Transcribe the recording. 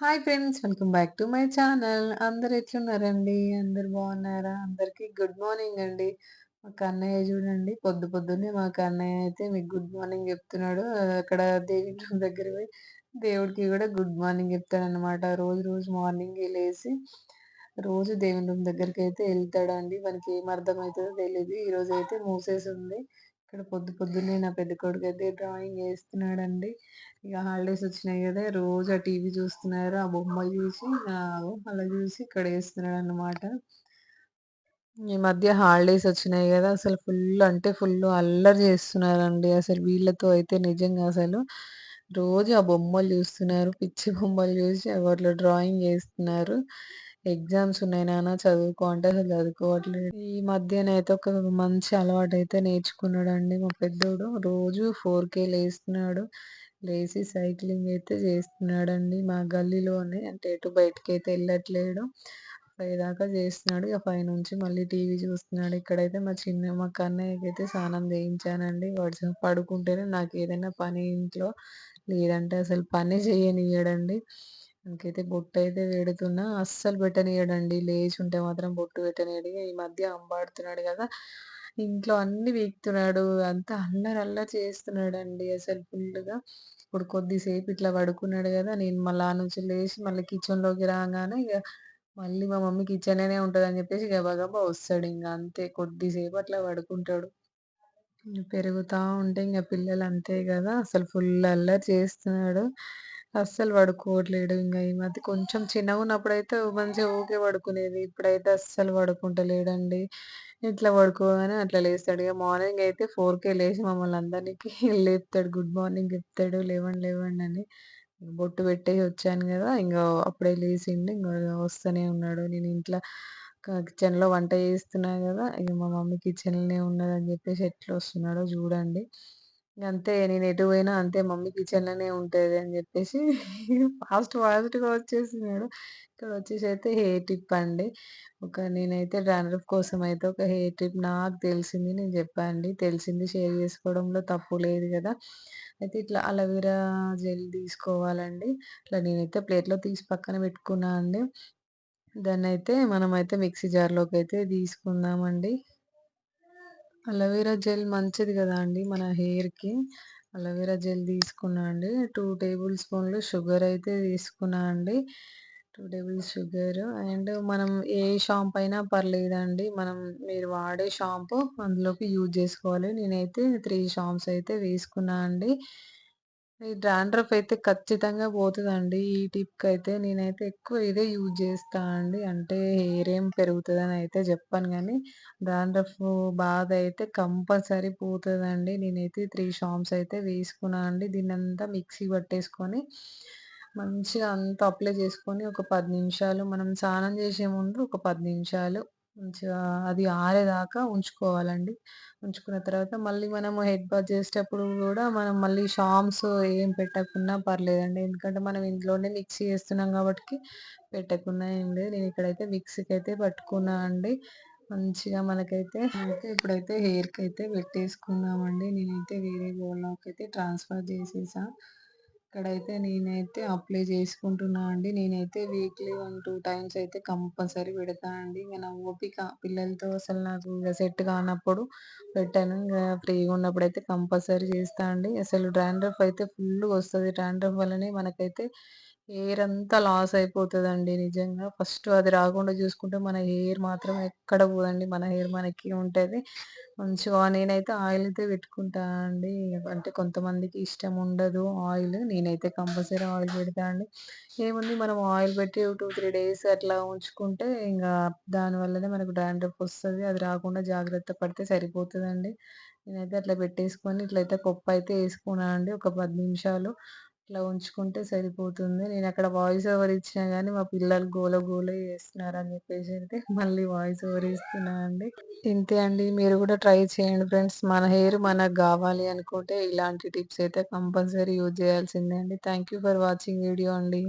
Hi friends welcome back to my channel. అందరు ఎట్లున్నారండి? అందరు బాగున్నారా? అందరికీ గుడ్ మార్నింగ్ అండి. మా కన్నయ్య చూడండి పొద్దు పొద్దున్నే మా కన్నయ్య అయితే మీకు గుడ్ మార్నింగ్ చెప్తున్నాడు. అక్కడ దేవి దగ్గర పోయి దేవుడికి కూడా గుడ్ మార్నింగ్ చెప్తాడనమాట రోజు రోజు మార్నింగ్ లేచి రోజు దేవుని రూమ్ దగ్గరికి అయితే వెళ్తాడండి. మనకి ఏం అర్థమవుతుందో తెలియదు ఈరోజు అయితే మూసేసి ఉంది ఇక్కడ పొద్దు పొద్దున్నే నా పెద్ద కొడుకు అయితే డ్రాయింగ్ వేస్తున్నాడండి. ఇక హాలిడేస్ వచ్చినాయి కదా రోజు ఆ టీవీ చూస్తున్నారు ఆ బొమ్మలు చూసి అలా చూసి ఇక్కడ వేస్తున్నాడు అన్నమాట ఈ మధ్య హాలిడేస్ వచ్చినాయి కదా అసలు ఫుల్ అంటే ఫుల్ అల్లరి చేస్తున్నారండి. అసలు వీళ్ళతో అయితే నిజంగా అసలు రోజు ఆ బొమ్మలు చూస్తున్నారు పిచ్చి బొమ్మలు చూసి వాటిలో డ్రాయింగ్ వేస్తున్నారు. ఎగ్జామ్స్ ఉన్నాయి నాన్న చదువుకో అంటే అసలు చదువుకోవట్లేదు. ఈ మధ్యనైతే ఒక మంచి అలవాటు అయితే నేర్చుకున్నాడండి మా పెద్దోడు. రోజు ఫోర్ కే లేస్తున్నాడు. లేచి సైక్లింగ్ అయితే చేస్తున్నాడండి మా గల్లీలోనే. అంటే ఎటు బయటకి అయితే వెళ్ళట్లేడు. ఫైవ్ దాకా చేస్తున్నాడు. ఇక ఫైవ్ నుంచి మళ్ళీ టీవీ చూస్తున్నాడు. ఇక్కడైతే మా చిన్న మా కన్నయ్యకి అయితే స్నానం చేయించానండి. వాడు పడుకుంటేనే నాకు ఏదైనా పని ఇంట్లో లేదంటే అసలు పని చేయనియడండి నాకైతే బొట్టు అయితే పెడుతున్నా అస్సలు పెట్టనియడండి లేచి ఉంటే మాత్రం బొట్టు పెట్టనియడు ఈ మధ్య అంబాడుతున్నాడు కదా. ఇంట్లో అన్ని వీక్తున్నాడు. అంతా అల్లరి అల్లరి చేస్తున్నాడండి అసలు ఫుల్గా ఇప్పుడు కొద్దిసేపు ఇట్లా పడుకున్నాడు కదా. నేను మళ్ళీ ఆ నుంచి లేచి మళ్ళీ కిచెన్లోకి రాగానే ఇక మళ్ళీ మా మమ్మీ కిచెన్లోనే ఉంటుంది అని చెప్పేసి గబగబా వస్తాడు. ఇంకా అంతే కొద్దిసేపు అట్లా పడుకుంటాడు. పెరుగుతూ ఉంటే ఇంకా పిల్లలు అంతే కదా. అసలు ఫుల్ అల్లరి చేస్తున్నాడు. అస్సలు పడుకోవట్లేడు ఇంకా ఈ మధ్య కొంచెం చిన్నగా ఉన్నప్పుడు అయితే మంచిగా ఊకే పడుకునేది. ఇప్పుడైతే అస్సలు పడుకుంటలేడండి. ఇట్లా పడుకోగానే అట్లా లేస్తాడు. ఇక మార్నింగ్ అయితే ఫోర్ కే లేచి మమ్మల్ని అందరికీ లేపుతాడు. గుడ్ మార్నింగ్ చెప్తాడు. లేవండి లేవండి అని. బొట్టు పెట్టేసి వచ్చాను కదా. ఇంకా అప్పుడే లేచిండు. ఇంకా వస్తూనే ఉన్నాడు. నేను ఇంట్లో కిచెన్లో వంట చేస్తున్నా కదా. ఇక మా మమ్మీ కిచెన్లోనే ఉన్నదని చెప్పేసి ఎట్లా వస్తున్నాడో చూడండి. అంతే నేను ఎటు పోయినా అంతే మమ్మీ కిచెన్లోనే ఉంటుంది అని చెప్పేసి ఫాస్ట్ ఫాస్ట్గా వచ్చేసినాడు. ఇక్కడ వచ్చేసి అయితే హెయిర్ టిప్ అండి. ఒక నేనైతే డాండ్రఫ్ కోసం అయితే ఒక హెయిర్ టిప్ నాకు తెలిసింది నేను చెప్పండి తెలిసింది షేర్ చేసుకోవడంలో తప్పు లేదు కదా. అయితే ఇట్లా అలోవెరా జెల్ తీసుకోవాలండి. ఇట్లా నేనైతే ప్లేట్లో తీసి పక్కన పెట్టుకున్నా అండి. దాన్ని అయితే మనమైతే మిక్సీ జార్లోకి అయితే తీసుకుందామండి. అలోవెరా జెల్ మంచిది కదా అండి మన హెయిర్కి. అలోవెరా జెల్ తీసుకున్నా అండి. టూ టేబుల్ స్పూన్లు షుగర్ అయితే తీసుకున్నా అండి. టూ టేబుల్ షుగర్ అండ్ మనం ఏ షాంపూ అయినా పర్లేదండి. మనం మీరు వాడే షాంపూ అందులోకి యూజ్ చేసుకోవాలి. నేనైతే త్రీ షాంప్స్ అయితే వేసుకున్నా అండి. ఈ డాండ్రఫ్ అయితే ఖచ్చితంగా పోతుందండి. ఈ టిప్కి అయితే నేనైతే ఎక్కువ ఇదే యూజ్ చేస్తా అండి. అంటే హెయిర్ ఏం పెరుగుతుందని అయితే చెప్పాను కానీ డాండ్రఫ్ బాధ అయితే కంపల్సరీ పోతుందండి. నేనైతే త్రీ షాంప్స్ అయితే వేసుకున్నా అండి. దీన్ని అంతా మిక్సీ పట్టేసుకొని మంచిగా అంతా అప్లై చేసుకొని ఒక పది నిమిషాలు మనం స్నానం చేసే ముందు ఒక పది నిమిషాలు మంచిగా అది ఆరేదాకా ఉంచుకోవాలండి. ఉంచుకున్న తర్వాత మళ్ళీ మనము హెడ్ బాత్ చేసేటప్పుడు కూడా మనం మళ్ళీ షాంప్స్ ఏం పెట్టకున్నా పర్లేదండి. ఎందుకంటే మనం ఇంట్లోనే మిక్సీ చేస్తున్నాం కాబట్టి పెట్టకున్నా ఏం లేదు. నేను ఇక్కడైతే మిక్సీకి అయితే పట్టుకున్నా అండి. మంచిగా మనకైతే అయితే ఇప్పుడైతే హెయిర్కి అయితే పెట్టేసుకున్నామండి. నేనైతే వేరే బౌల్లోకి అయితే ట్రాన్స్ఫర్ చేసేసా. ఇక్కడైతే నేనైతే అప్లై చేసుకుంటున్నా అండి. నేనైతే వీక్లీ వన్ టూ టైమ్స్ అయితే కంపల్సరీ పెడతా అండి. ఇంకా నా ఓపిక పిల్లలతో అసలు నాకు ఇంకా సెట్ కానప్పుడు పెట్టాను. ఇంకా ఫ్రీగా ఉన్నప్పుడు అయితే కంపల్సరీ చేస్తా అండి. అసలు డాండ్రఫ్ అయితే ఫుల్గా వస్తుంది. డాండ్రఫ్ వల్లనే మనకైతే హెయిర్ అంతా లాస్ అయిపోతుందండి నిజంగా. ఫస్ట్ అది రాకుండా చూసుకుంటే మన హెయిర్ మాత్రం ఎక్కడ పోదండి. మన హెయిర్ మనకి ఉంటుంది. మంచిగా నేనైతే ఆయిల్ అయితే పెట్టుకుంటా అండి. అంటే కొంతమందికి ఇష్టం ఉండదు ఆయిల్. నేనైతే కంపల్సరీ ఆయిల్ పెడతా అండి. ఏముంది మనం ఆయిల్ పెట్టి టూ త్రీ డేస్ అట్లా ఉంచుకుంటే ఇంకా దానివల్లనే మనకు డాండ్రఫ్ వస్తుంది. అది రాకుండా జాగ్రత్త పడితే సరిపోతుందండి. నేనైతే అట్లా పెట్టేసుకొని ఇట్లయితే పప్పు అయితే వేసుకున్నాను అండి. ఒక పది నిమిషాలు. ఇట్లా ఉంచుకుంటే సరిపోతుంది. నేను అక్కడ వాయిస్ ఓవర్ ఇచ్చినా కానీ మా పిల్లలు గోల గోల చేస్తున్నారు అని చెప్పేసి అయితే మళ్ళీ వాయిస్ ఓవర్ ఇస్తున్నా అండి. ఇంతే అండి. మీరు కూడా ట్రై చేయండి ఫ్రెండ్స్ మన హెయిర్ మనకు కావాలి అనుకుంటే ఇలాంటి టిప్స్ అయితే కంపల్సరీ యూజ్ చేయాల్సిందే అండి. Thank you for watching video అండి.